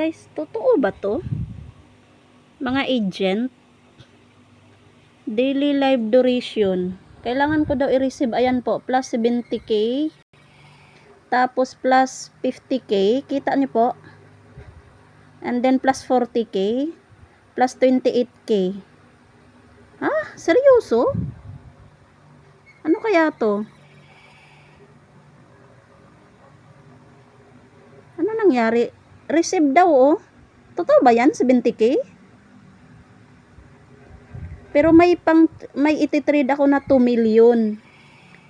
Guys, totoo ba to? Mga agent? Daily live duration. Kailangan ko daw i-receive, ayan po, plus 70k. Tapos plus 50k. Kita niyo po? And then plus 40k. Plus 28k. Ha? Seryoso? Ano kaya to? Ano nangyari? Receive daw oh. Totoo ba yan? 70k? Pero may pang may ititrade ako na 2 million.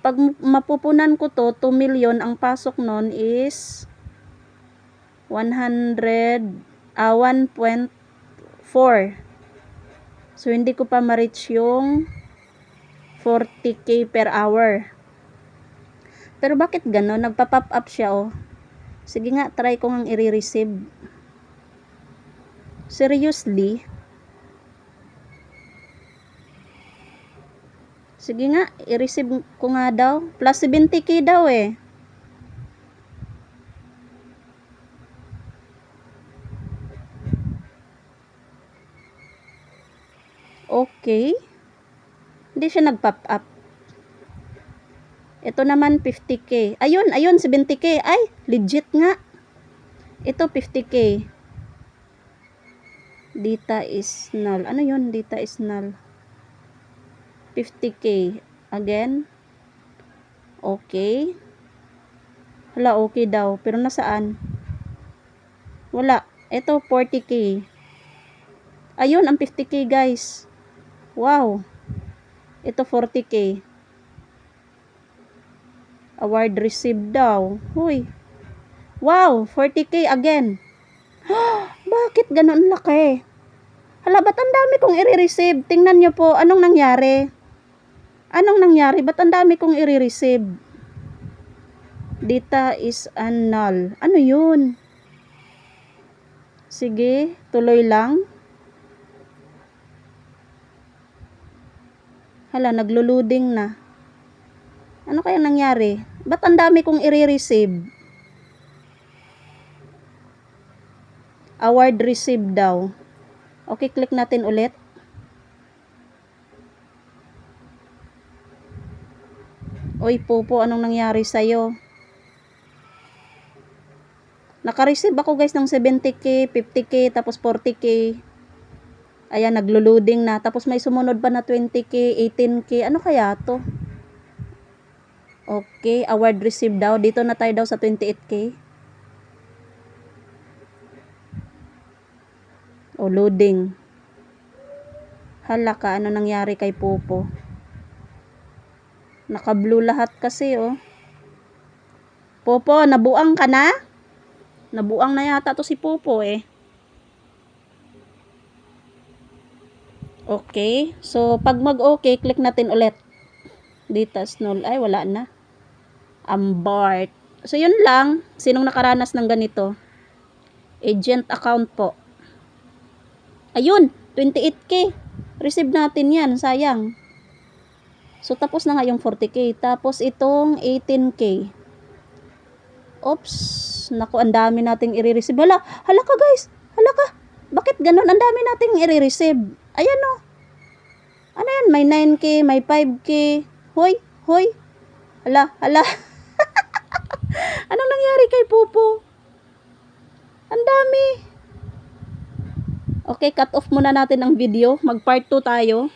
Pag mapupunan ko to, 2 million, ang pasok nun is 100 ah 1.4. So hindi ko pa ma-reach yung 40k per hour. Pero bakit gano'n? Nagpa-pop up siya oh. Sige nga, try ko ngang i-receive. Seriously? Sige nga, i-receive ko nga daw. Plus 70k daw eh. Okay. Hindi siya nag-pop up. Ito naman 50k. Ayun, ayun 70k. Ay, legit nga. Ito 50k. Data is null. Ano yun? Data is null. 50k. Again. Okay. Wala, okay daw. Pero nasaan? Wala. Ito 40k. Ayun, ang 50k guys. Wow. Ito 40k. Award received daw. Huy. Wow, 40k again. Bakit ganun laki? Hala, ba't ang dami kong i-receive? Tingnan nyo po, anong nangyari? Anong nangyari? Ba't ang dami kong i-receive? Data is null. Ano yun? Sige, tuloy lang. Hala, naglo-loading na. Ano kaya nangyari? Ba't ang dami kong i-receive? Award received daw. Okay, click natin ulit. Oy, Popo, anong nangyari sa'yo? Naka-receive ako guys ng 70k, 50k, tapos 40k. Ayan, naglo-loading na. Tapos may sumunod pa na 20k, 18k. Ano kaya to? Okay, award received daw. Dito na tayo daw sa 28k. O, loading. Hala ka, ano nangyari kay Popo? Naka-blue lahat kasi, oh. Popo, nabuang ka na? Nabuang na yata to si Popo, eh. Okay. So, pag mag-okay, click natin ulit. Data null. Ay, wala na. Ambart. So, yun lang. Sinong nakaranas ng ganito? Agent account po. Ayun, 28k. Receive natin yan, sayang. So, tapos na nga yung 40k. Tapos, itong 18k. Oops. Naku, ang dami nating i-receive. Hala, hala ka guys. Hala ka. Bakit ganun? Ang dami nating i-receive. Ayan o. Ano yan? May 9k, may 5k. Hoy, hoy. Hala, hala. Anong nangyari kay Popo? Ang dami. Okay, cut off muna natin ang video. Mag part 2 tayo.